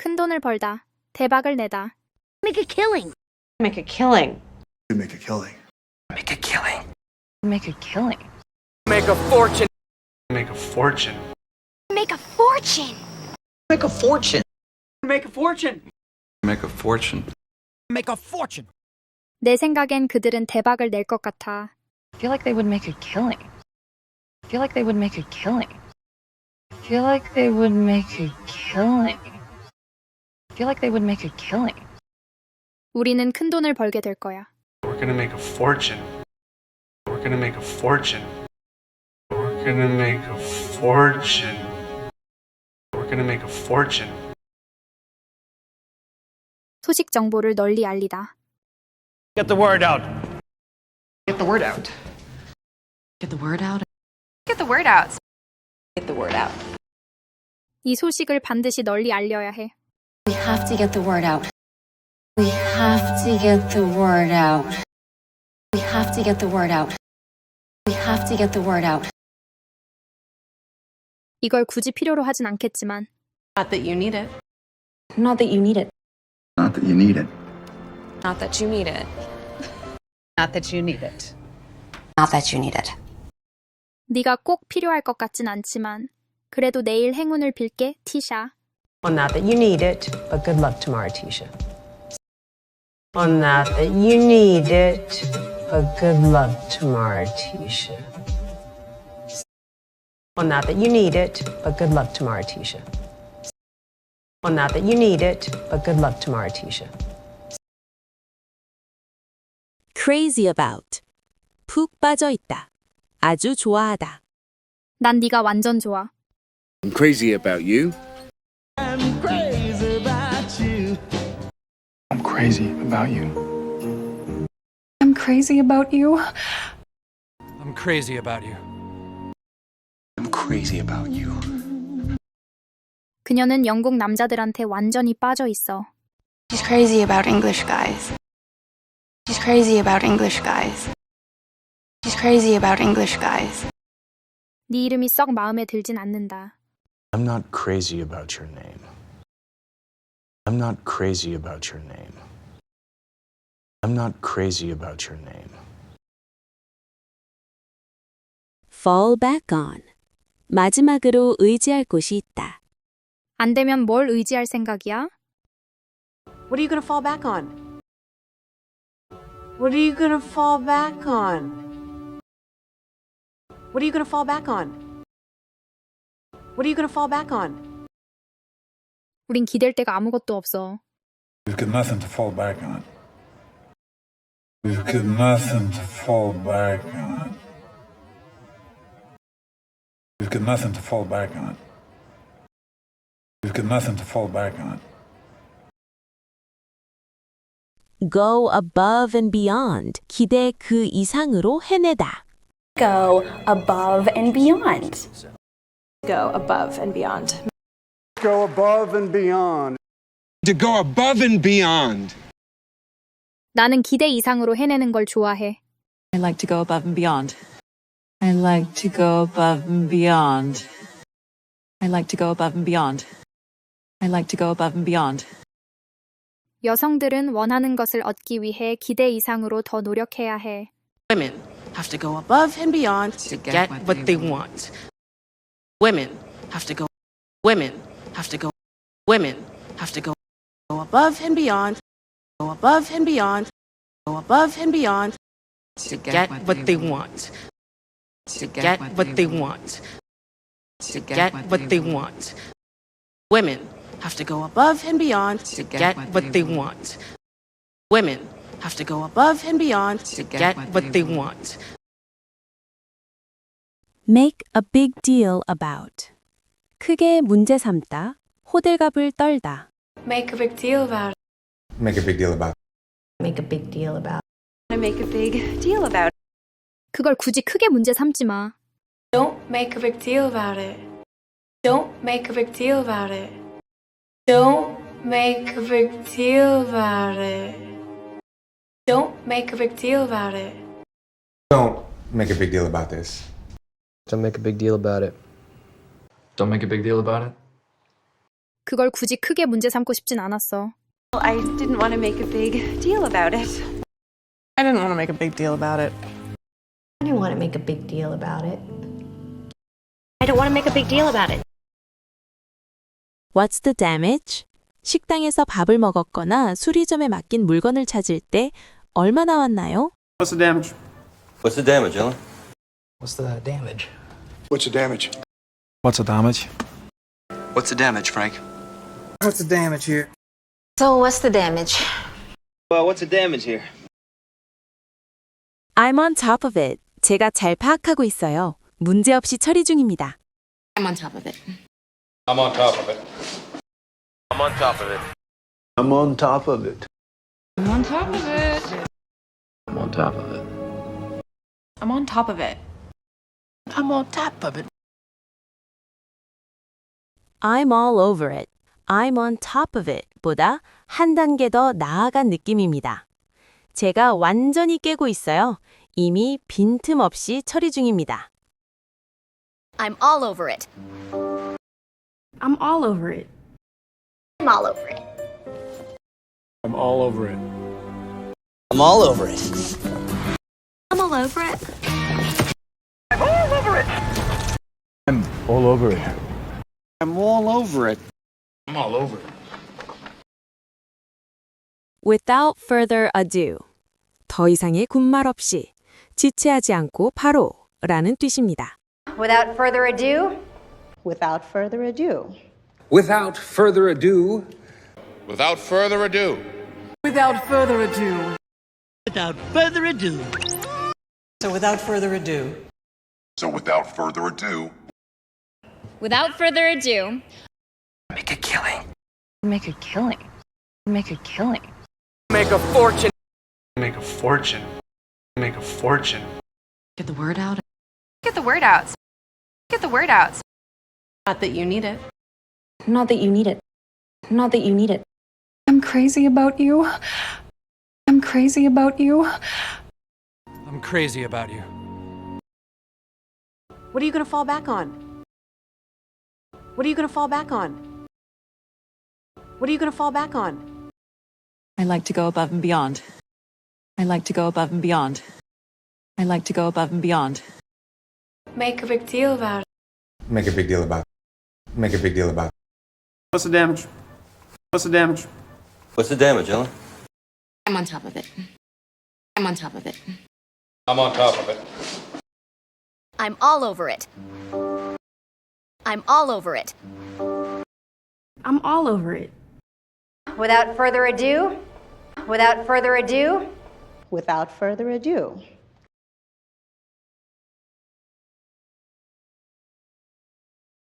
큰 돈을 벌다. 대박을 내다. Make a killing. Make a killing. To make a killing. Make a killing. Make a killing. Make a fortune. Make a fortune. Make a fortune. Make a fortune. Make a fortune. Make a fortune. Make a fortune. 내 생각엔 그들은 대박을 낼 것 같아. I feel like they would make a killing. I feel like they would make a killing. I feel like they would make a killing. I feel like they would make a killing. 우리는 큰 돈을 벌게 될 거야. We're gonna make a fortune. We're gonna make a fortune. We're gonna make a fortune. We're gonna make a fortune. 소식 정보를 널리 알리다. Get the word out. Get the word out. Get the word out. Get the word out. Get the word out. 이 소식을 반드시 널리 알려야 해. We have to get the word out. We have to get the word out. We have to get the word out. We have to get the word out. 이걸 굳이 필요로 하진 않겠지만 Not that you need it. Not that you need it. Not that you need it. Not that you need it. Not that you need it. Not that you need it. 네가 꼭 필요할 것 같진 않지만 그래도 내일 행운을 빌게 티샤. On that that you need it, but good luck tomorrow, Tisha. On that that you need it, but good luck tomorrow, Tisha. On that that you need it, but good luck tomorrow, Tisha. On that that you need it, but good luck tomorrow, Tisha. crazy about. 푹 빠져 있다. 아주 좋아하다. 난 네가 완전 좋아. I'm crazy about you. I'm crazy about you. I'm crazy about you. I'm crazy about you. I'm crazy about you. 그녀는 영국 남자들한테 완전히 빠져 있어. She's crazy about English guys. She's crazy about English guys. She's crazy about English guys. 네 이름이 썩 마음에 들진 않는다. I'm not crazy about your name. I'm not crazy about your name. I'm not crazy about your name. fall back on. 마지막으로 의지할 곳이 있다. 안 되면 뭘 의지할 생각이야? What are you gonna fall back on? What are you gonna fall back on? What are you gonna fall back on? What are you gonna fall back on? 우린 기댈 데가 아무것도 없어. We've got nothing to fall back on. We've got nothing to fall back on. We've got nothing to fall back on. We've got nothing to fall back on. go above and beyond. 기대 그 이상으로 해내다. Go above and beyond. Go above and beyond. Go above and beyond. To go above and beyond. 나는 기대 이상으로 해내는 걸 좋아해. I like to go above and beyond. I like to go above and beyond. I like to go above and beyond. I like to go above and beyond. 여성들은 원하는 것을 얻기 위해 기대 이상으로 더 노력해야 해. Women have to go above and beyond to get what they want. Women have to go. Women have to go. Women have to go. Go above and beyond. Go above and beyond. Go above and beyond to get what they want. To get what they want. To get what they want. Women have to go above and beyond to get what they want. Women have to go above and beyond to get what they want. Make a big deal about. 크게 문제 삼다. 호들갑을 떨다. Make a big deal about. Make a big deal about Make a big deal about. Make a big deal about. 그걸 굳이 크게 문제 삼지 마. Don't make a big deal about it. Don't make a big deal about it. Don't make a big deal about it. Don't make a big deal about it. Don't make a big deal about this. Don't make a big deal about it. Don't make a big deal about it. 그걸 굳이 크게 문제 삼고 싶진 않았어. I didn't want to make a big deal about it. I didn't want to make a big deal about it. I didn't want to make a big deal about it. I don't want to make a big deal about it. What's the damage? 식당에서 밥을 먹었거나 수리점에 맡긴 물건을 찾을 때 얼마 나왔나요? What's the damage? What's the damage, Ellen? What's the damage? What's the damage? What's the damage? What's the damage, Frank? What's the damage here? So, what's the damage? Well, what's the damage here? I'm on top of it. 제가 잘 파악하고 있어요. 문제없이 처리 중입니다. I'm on top of it. I'm on top of it. I'm on top of it. I'm on top of it. I'm on top of it. I'm on top of it. I'm on top of it. I'm on top of it. I'm all over it. I'm on top of it 보다 한 단계 더 나아간 느낌입니다. 제가 완전히 깨고 있어요. 이미 빈틈없이 처리 중입니다. I'm all over it. I'm all over it. I'm all over it. I'm all over it. I'm all over it. I'm all over it. I'm all over it. I'm all over it. Without further ado. 더 이상의 군말 없이 지체하지 않고 바로 라는 뜻입니다. Without further ado, Without further ado. Without further ado, Without further ado. Without further ado. Without further ado. So, without further ado. So without further ado. without further ado, Make a killing. Make a killing. Make a killing. Make a fortune. Make a fortune. Make a fortune. Get the word out. get the word out. Get the word out. Not that you need it. Not that you need it. Not that you need it. I'm crazy about you. I'm crazy about you. I'm crazy about you. What are you going to fall back on? What are you going to fall back on? What are you going to fall back on? I like to go above and beyond. I like to go above and beyond. I like to go above and beyond. Make a big deal about it. Make a big deal about it. Make a big deal about it. What's the damage? What's the damage? What's the damage, Ellen? I'm on top of it. I'm on top of it. I'm on top of it. I'm all over it. I'm all over it. I'm all over it. Without further ado, without further ado, Without further ado.